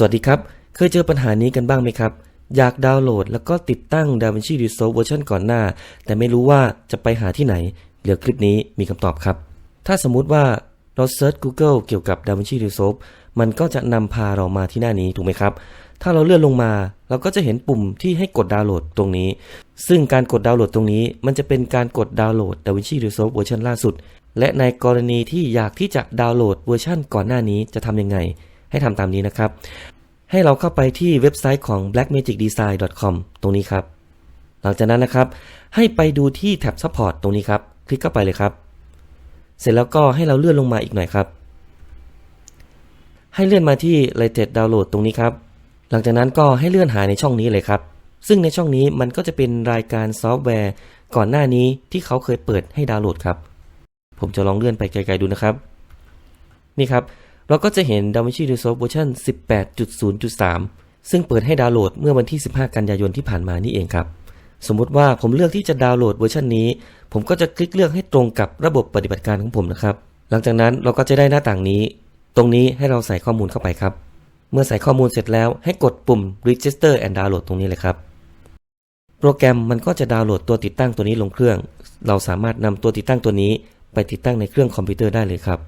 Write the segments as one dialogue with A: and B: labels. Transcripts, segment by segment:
A: สวัสดีครับ เคยเจอปัญหานี้กันบ้างไหมครับ อยากดาวน์โหลดแล้วก็ติดตั้ง DaVinci Resolve เวอร์ชันก่อนหน้า แต่ไม่รู้ว่าจะไปหาที่ไหน เดี๋ยวคลิปนี้มีคำตอบครับ ถ้าสมมุติว่าเราเซิร์ช Google เกี่ยวกับ DaVinci Resolve มันก็จะนำพาเรามาที่หน้านี้ถูกไหมครับ ถ้าเราเลื่อนลงมา เราก็จะเห็นปุ่มที่ให้กดดาวน์โหลดตรงนี้ ซึ่งการกดดาวน์โหลดตรงนี้ มันจะเป็นการกดดาวน์โหลด DaVinci Resolve เวอร์ชันล่าสุด และในกรณีที่อยากที่จะดาวน์โหลดเวอร์ชันก่อนหน้านี้จะทำยังไง ให้ทำตามนี้นะครับ ให้เราเข้าไปที่เว็บไซต์ของ blackmagicdesign.com ตรงนี้ครับ หลังจากนั้นนะครับ ให้ไปดูที่แท็บ support ตรงนี้ครับ คลิกเข้าไปเลยครับ เสร็จแล้วก็ให้เราเลื่อนลงมาอีกหน่อยครับ ให้เลื่อนมาที่ latest download ตรงนี้ครับ หลังจากนั้นก็ให้เลื่อนหาในช่องนี้เลยครับ ซึ่งในช่องนี้มันก็จะเป็นรายการซอฟต์แวร์ ก่อนหน้านี้ที่เขาเคยเปิดให้ดาวน์โหลดครับ ผมจะลองเลื่อนไปไกลๆดูนะครับ นี่ครับ เราก็จะเห็น DaVinci Resolve เวอร์ชัน18.0.3 ซึ่งเปิดให้ดาวน์โหลดเมื่อวันที่ 15 กันยายนที่ผ่านมานี่เองครับ สมมุติว่าผมเลือกที่จะดาวน์โหลดเวอร์ชันนี้ ผมก็จะคลิกเลือกให้ตรงกับระบบปฏิบัติการของผมนะครับ หลังจากนั้นเราก็จะได้หน้าต่างนี้ ตรงนี้ให้เราใส่ข้อมูลเข้าไปครับ เมื่อใส่ข้อมูลเสร็จแล้วให้กดปุ่ม Register and Download ตรงนี้เลยครับ โปรแกรมมันก็จะดาวน์โหลดตัวติดตั้งตัวนี้ลงเครื่อง เราสามารถนำตัวติดตั้งตัวนี้ ไปติดตั้งในเครื่องคอมพิวเตอร์ได้เลยครับ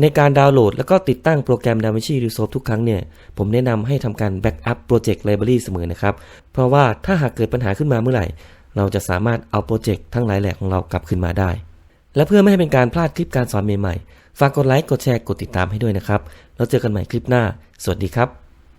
A: ในการดาวน์โหลดแล้วก็ติดตั้งโปรแกรม DaVinci Resolve ทุกครั้งเนี่ย ผมแนะนำให้ทำการ Backup Project Library เสมอนะครับ เพราะว่าถ้าหากเกิดปัญหาขึ้นมาเมื่อไหร่ เราจะสามารถเอาโปรเจกต์ทั้งหลายแหล่ของเรากลับขึ้นมาได้ และเพื่อไม่ให้เป็นการพลาดคลิปการสอนใหม่ๆ ฝากกดไลค์ กดแชร์ กดติดตามให้ด้วยนะครับ แล้วเจอกันใหม่คลิปหน้า สวัสดีครับ